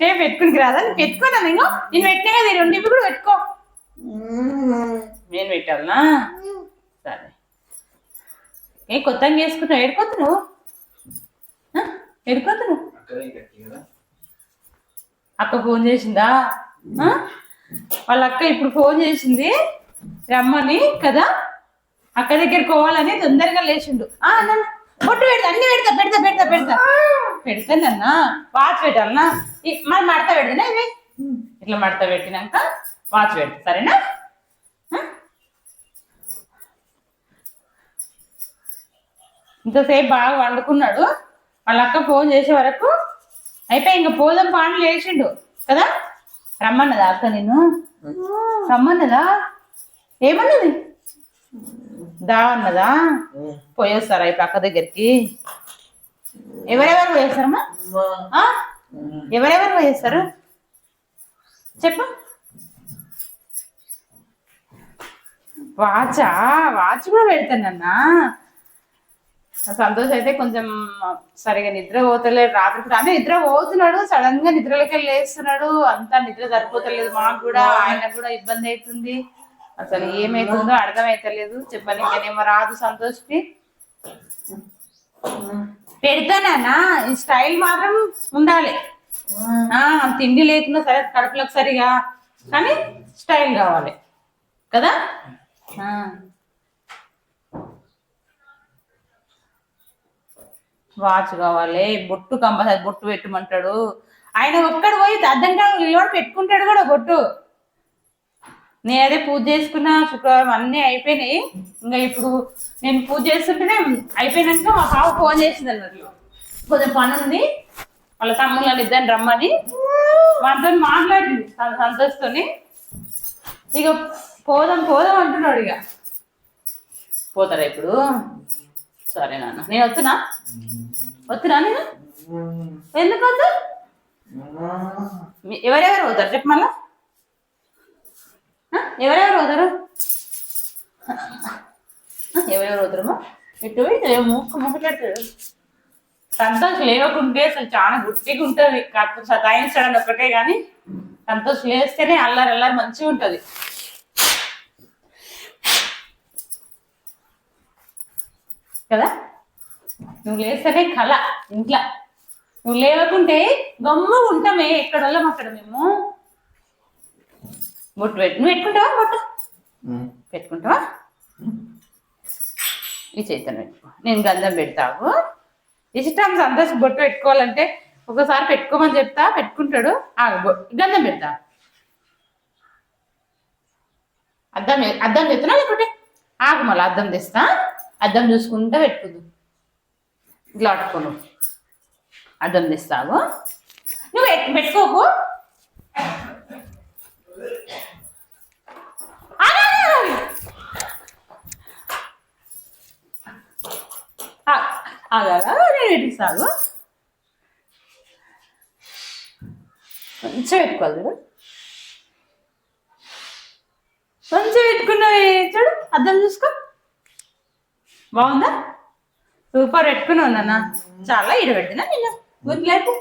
ఏ పెట్టుకుని రాదా? నేను పెట్టుకున్నాను నేను నేను పెట్టినా కదా ఈ రెండు ఇవి కూడా పెట్టుకో. నేను పెట్టాలనా? సరే. ఏ కొత్తగా చేసుకుంటున్నావు ఏడుకోతున్నావు ఏడుకోతున్నావు అక్క ఫోన్ చేసిందా? వాళ్ళ అక్క ఇప్పుడు ఫోన్ చేసింది. రమ్మని కదా? అక్క దగ్గరికి పోవాలని తొందరగా లేచిండు. ఆ అన్న పొట్టు పెడతా అన్ని పెడతా పెడతా పెడతా పెడతా. పెడతానన్నా వాచ్ పెట్టాలనా? మరి మడత పెడతానా ఇవి? ఇట్లా మడత పెట్టినాక వాచ్ పెడతా సరేనా? ఇంతసేపు బాగా వండుకున్నాడు. వాళ్ళ అక్క ఫోన్ చేసే వరకు అయిపోయి ఇంకా పోదాం పాండ్లు లేచిండు. కదా? రమ్మన్నదా అక్క నేను రమ్మన్నదా? ఏమన్నది? దా అన్నదా? పోయేస్తారా ఇప్పుడు అక్క దగ్గరికి? ఎవరెవరు పోయేస్తారమ్మా? ఎవరెవరు పోయేస్తారు చెప్పు. వాచా? వాచ్ కూడా పెడతానన్నా సంతోష్ అయితే కొంచెం సరిగా నిద్ర పోతలేదు. రాత్రి అంటే నిద్ర పోతున్నాడు. సడన్గా నిద్రలకే లేస్తున్నాడు. అంతా నిద్ర సరిపోతలేదు మాకు కూడా. ఆయనకు కూడా ఇబ్బంది అవుతుంది. అసలు ఏమైతుందో అర్థమైతలేదు. అవుతలేదు చెప్పని ఇంకేమో రాదు సంతోష్కి. పెడతానన్నా ఈ స్టైల్ మాత్రం ఉండాలి. ఆ తిండి లేకుండా సరే కడుపులకు సరిగా. కానీ స్టైల్ కావాలి. కదా? వాచ్ కావాలి. బొట్టు కంపల్సరీ బొట్టు పెట్టమంటాడు. ఆయన ఒక్కడు పోయి అర్థంగా కాదు పెట్టుకుంటాడు కూడా బొట్టు. నేను అదే పూజ చేసుకున్న శుక్రవారం అన్నీ అయిపోయినాయి. ఇంకా ఇప్పుడు నేను పూజ చేస్తుంటేనే అయిపోయినాక మా పాప ఫోన్ చేసింది అన్నట్లు కొంచెం పని ఉంది. వాళ్ళ తమ్ముళ్ళని ఇద్దరిని రమ్మని. వాళ్ళతో మాట్లాడింది తన సంతోషతోని. ఇక పోదాం పోదాం అంటున్నాడు ఇక. పోతారా ఇప్పుడు? సరే నాన్న. నేను వస్తున్నా? వస్తున్నా నేను? ఎందుకు వద్దు? ఎవరెవరు పోతారు? చెప్పు మళ్ళా. ఎవరెవరు వదరు? ఎవరెవరు వదరమ్మా? ఇటు ఇటు ముక్కు ముక్కట్లాడతాడు సంతోష్ లేవకుంటే అసలు చాలా గుట్టిగా ఉంటుంది. కాకపోతే సతాయించడం ఒకటే కానీ సంతోష్ లేస్తేనే అల్లరి అల్లరి మంచిగా ఉంటుంది. కదా? నువ్వు లేస్తేనే కళ ఇంట్లో. నువ్వు లేవకుంటే గమ్ము ఉంటామే ఎక్కడ వాళ్ళం అక్కడ మేము. బొట్టు పెట్టు నువ్వు పెట్టుకుంటావా బొట్టు? పెట్టుకుంటావా? ఈ చైతన్యం పెట్టుకో. నేను గంధం పెడతావు. ఇష్టం సంతోష్ బొట్టు పెట్టుకోవాలంటే ఒకసారి పెట్టుకోమని చెప్తా పెట్టుకుంటాడు. గంధం పెడతా. అద్దం అద్దం తెస్తున్నా లేకుంటే? ఆగు మళ్ళీ అద్దం తెస్తా. అద్దం చూసుకుంటా పెట్టుకుందు. ఇట్లా పట్టుకోను అద్దం తెస్తావు. నువ్వు పెట్- పెట్టుకోకు ఆగు, ఆగు, ఆగు. ఆ- ఆగాగా నేను పెట్టిస్తాను కొంచెం పెట్టుకోవాలి చూడు. కొంచెం పెట్టుకున్నావు చూడు అద్దం చూసుకో. బాగుందా? సూపర్ పెట్టుకున్నావు నాన్న. చాలా ఈడబెట్టినా నిన్న. గుర్తులేదు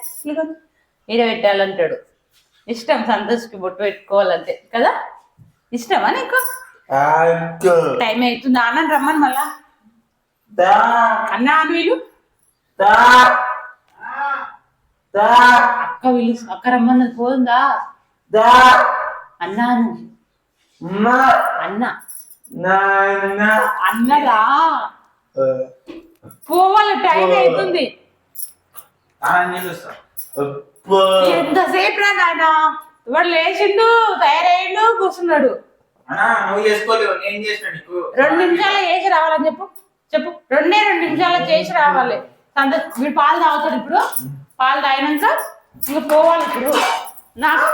ఈడబెట్టాలంటాడు ఇష్టం సంతోష్కి బొట్టు పెట్టుకోవాలంటే కదా? ఇష్టమా నీకు? టైం అవుతుంది అన్న రమ్మని మళ్ళా. అన్న అని వీళ్ళు అక్క వీళ్ళు అక్క రమ్మన్నది పోతుందా? అన్నాను. అన్న. అన్నరా పోవాలి టైం అవుతుంది ఎంతసేపు రా నాన్న వాడు లేచిండు తయారయ్యిండు కూర్చున్నాడు. రెండు నిమిషాలు చేసి రావాలని చెప్పు. చెప్పు. రెండే రెండు నిమిషాలు చేసి రావాలి. సంత వీడు పాలు తాగుతాడు ఇప్పుడు. పాలు తాగినాక ఇంక పోవాలి ఇప్పుడు. నాకు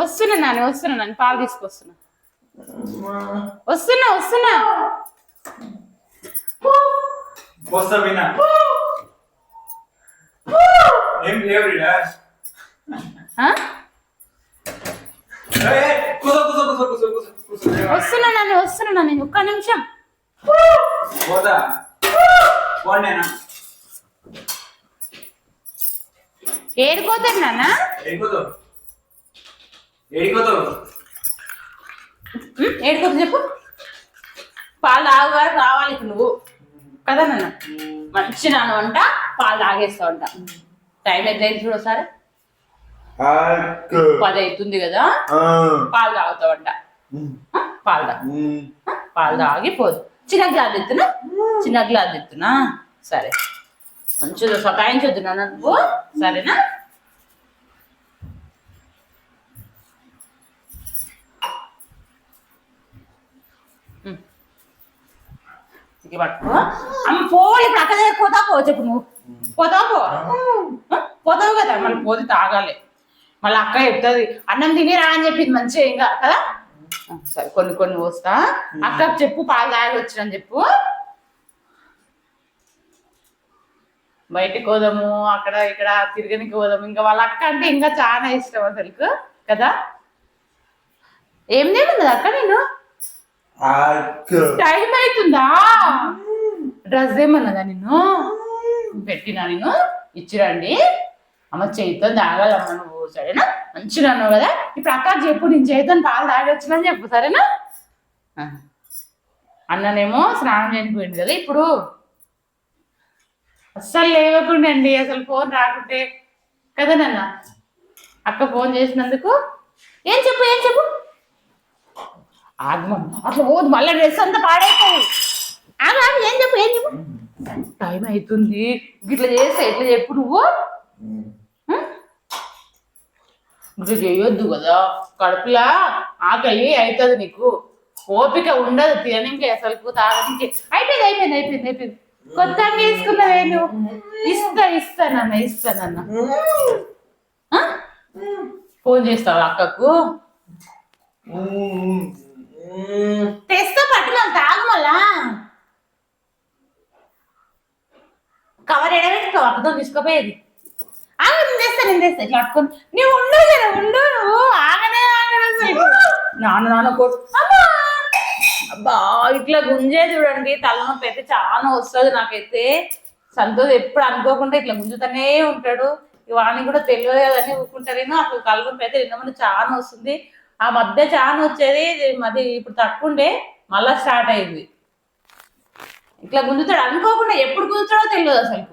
వస్తున్నా నాన్న వస్తున్నా నాన్న పాలు తీసుకొస్తున్నా. వస్తున్నా వస్తున్నా. వస్తా వినా ఏం లేవు కూసో వస్తున్నా నాన్న వస్తున్నా నాన్న ఒక్క నిమిషం. ఏడుకోతాడు నాన్న? ఏడుకోతా చెప్పు. పాలు తాగుగా రావాలి ఇప్పుడు నువ్వు. కదా నాన్న? మంచి నాన్న వంట పాలు తాగేస్తావంట టైం ఎంత అయింది చూడు ఒకసారి. పది అవుతుంది కదా. పాలు తాగుతావంట? పాలు తాగు పాలు చిన్న గ్లాస్ ఎత్తునా చిన్న గ్లాస్ ఎత్తునా సరే మంచిగా సతాయించొద్దు నాన్న నువ్వు సరేనా ఇది పట్టుకో అమ్మ పోతా పో చెప్పు నువ్వు పోతా పో పోతావు కదా మళ్ళీ పోతే తాగాలి మళ్ళీ అక్క చెప్తుంది అన్నం తిని రా అని చెప్పింది మంచిగా ఇంకా కదా సరే కొన్ని కొన్ని పోస్తా. అక్కకు చెప్పు పాలు తాగి వచ్చిరని చెప్పు. బయటికి పోదాము అక్కడ ఇక్కడ తిరగనికి పోదాము ఇంకా వాళ్ళ అక్క అంటే ఇంకా చాలా ఇష్టం అసలుకు కదా? ఏం చేయమన్నది అక్క నేను? టైం అవుతుందా డ్రెస్ ఏమన్నదా నిన్ను? పెట్టినా నేను ఇచ్చిరండి అమ్మ చేతితో తాగాలమ్మ నువ్వు సరేనా? మంచిగా అన్నావు కదా? ఇప్పుడు అక్క చెప్పు నేను చేతితో పాలు తాగొచ్చునని చెప్పు సరేనా. అన్ననేమో స్నానం చేయడానికి పోయింది కదా ఇప్పుడు అస్సలు లేవకుండా అండి అసలు ఫోన్ రాకుంటే. కదా నాన్న? అక్క ఫోన్ చేసినందుకు? ఏం చెప్పు ఏం చెప్పు? ఆగమం అట్లా పోదు మళ్ళీ డ్రెస్ అంతా పాడైపోయి. ఆగు ఏం చెప్పు ఏం చెప్పు? టైం అవుతుంది. ఇట్లా చేస్తే ఎట్లా చెప్పు నువ్వు? నువ్వు చేయొద్దు కదా. కడుపులా ఆకలి అవుతుంది నీకు. ఓపిక ఉండదు తిననికి అసలు తాగడానికి అయిపోయింది అయిపోయింది అయిపోయింది అయిపోయింది. కొత్త వేసుకున్నవే నువ్వు. ఇస్తా ఇస్తా ఇస్తానన్న ఫోన్ చేస్తావా అక్కకు? తెస్తా పట్టుకున్నాను తాగు మళ్ళా. కవర్ ఎడబెట్టుకో అక్కతో తీసుకుపోయేది. ఆగు ఇట్లా నువ్వు ఉండు కదా ఉండు నువ్వు. ఆగనే ఆగనే. నాన్న నాన్న కోట్ అబ్బా ఇట్లా గుంజే చూడండి. తలనొప్పి అయితే చాలా వస్తుంది నాకైతే. సంతోష్ ఎప్పుడు అనుకోకుండా ఇట్లా గుంజుతూనే ఉంటాడు. వాణి కూడా తెలియదు కదని ఊరుకుంటారేమో అప్పుడు తలనొప్పి అయితే నిన్న చాలా వస్తుంది. ఆ మధ్య చాలా వచ్చేది మరి ఇప్పుడు తక్కువ ఉండే మళ్ళా స్టార్ట్ అయింది. ఇట్లా గుంజుతాడు. అనుకోకుండా ఎప్పుడు గుంజుతాడో తెలియదు అసలు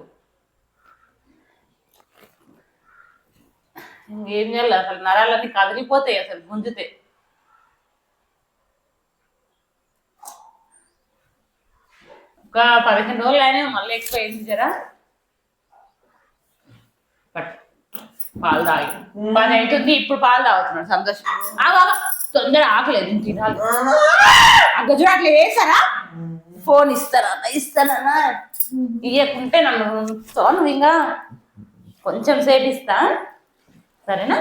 ఏం చేయాలి? అసలు నరాలన్నీ కదిలిపోతాయి అసలు గుంజితే ఒక పదిహేను రోజులు అయినా మళ్ళీ ఎక్కువ పట్టు పాలు తాగి. పని అవుతుంది ఇప్పుడు పాలు తాగుతున్నాడు సంతోషం. తొందర ఆకలేదు తినాలి. ఆ గజు అట్లా వేసారా? ఫోన్ ఇస్తారా ఇస్తానా ఇయ్యకుంటే నన్ను సోను ఇంకా. కొంచెం సేపు ఇస్తా. సరేనా?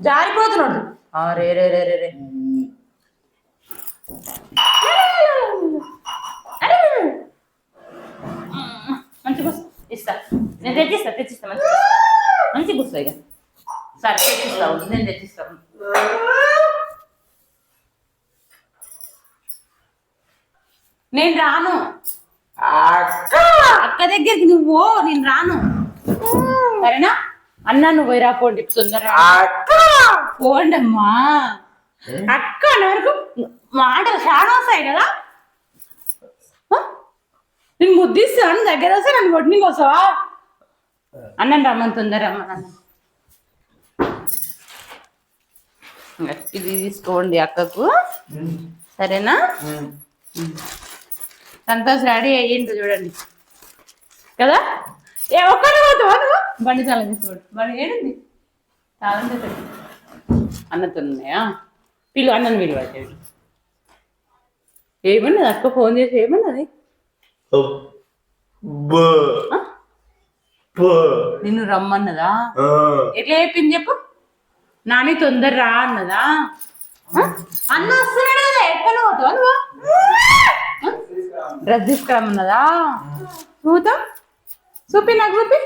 జారిపోతున్నాడు. ఆ, రే రే రే రే రే. అరే మంచి బుస్. ఇస్తా. నేను తెచ్చిస్తా తెచ్చిస్తా మంచి మంచి బుస్ ఇక. సరే తెచ్చిస్తావు నేను తెచ్చిస్తాను నేను రాను. అక్క! దగ్గరికి నువ్వు నేను రాను. సరేనా? అన్న నువ్వు పోయి రా పోండి. తొందర పోండి అమ్మా అక్క అన్న వరకు మాటలు చాలా వస్తాయి కదా? నేను ముద్దిస్తాను దగ్గర వస్తే నన్ను కొట్టినకి వస్తావా? అన్నం రమ్మని తొందర ఇది తీసుకోండి అక్కకు. సరేనా? సంతోష్ రెడీ అయ్యిండు చూడండి. కదా? ఏ ఒక్కడే పోతావా నువ్వు? బండి తాళం తీసుకోడు. బండి ఏడుంది? తాళం తీసుకోండి అన్నతో ఉన్నాయా పిలు అన్నను విలువ ఏమన్నది? అక్క ఫోన్ చేసి ఏమన్నది? నిన్ను రమ్మన్నదా? ఎట్లా చెప్పింది చెప్పు. నాని తొందర రా అన్నదా? అన్న వస్తున్నాడు కదా ఎక్కడ పోతావా నువ్వు? డ్రెస్ తీసుకురమ్మన్నదా చూద్దాం చూపి నాకు చూపి.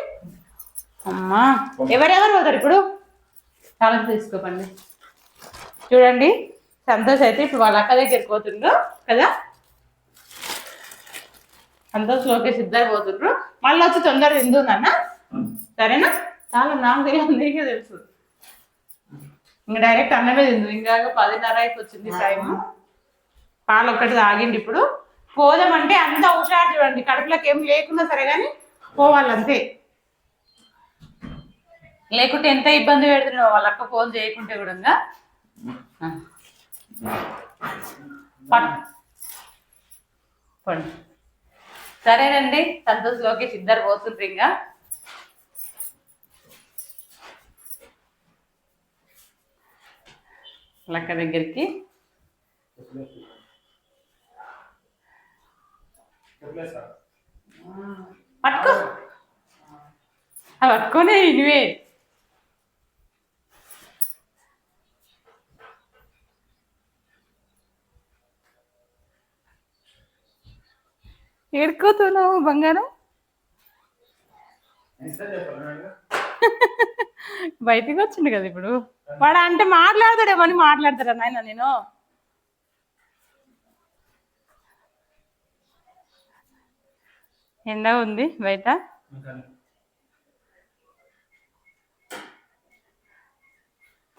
అమ్మా ఎవరెవరు పోతారు ఇప్పుడు? చాలా తీసుకోపండి. చూడండి సంతోష్ అయితే ఇప్పుడు వాళ్ళ అక్క దగ్గరికి పోతుండో కదా? సంతోష్ లోకేష్ ఇద్దరు పోతుండ్రు. మళ్ళీ వచ్చి తొందరగా తిందు నాన్న సరేనా? చాలా నాకు తెలియదు నీకే తెలుసు. ఇంకా డైరెక్ట్ అన్నమే తిందు. ఇంకా పదిన్నర అయిపోయి వచ్చింది టైం పాలు ఒక్కటి తాగిండి ఇప్పుడు. పోదామంటే అంత హుషారు చూడండి. కడుపులోకి ఏం లేకున్నా సరే కానీ పోవాలంతే. లేకుంటే ఎంత ఇబ్బంది పెడుతున్నావు వాళ్ళ అక్క ఫోన్ చేయకుంటే కూడా పట్ పండి. సరేనండి సంతోష్ లోకేష్ ఇద్దరు పోతుండ్రు ఇంకా. లక్క దగ్గరికి. పట్టుకో. పట్టుకోనే ఇనివే. ఏడుకోతున్నావు బంగారం? బయటికి వచ్చిండు కదా ఇప్పుడు. వాడు అంటే మాట్లాడతాడేమో అని మాట్లాడతారా నాయన నేను. ఎండ ఉంది బయట?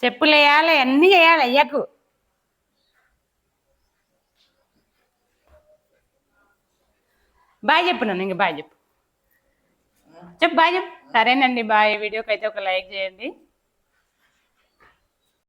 చెప్పులు వేయాలి అన్నీ వేయాలి అయ్యకు. బాయ్ చెప్పు నన్ను ఇంక బాయ్ చెప్పు. చెప్పు బాయ్ చెప్పు. సరేనండి బాయ్. వీడియోకి అయితే ఒక లైక్ చేయండి.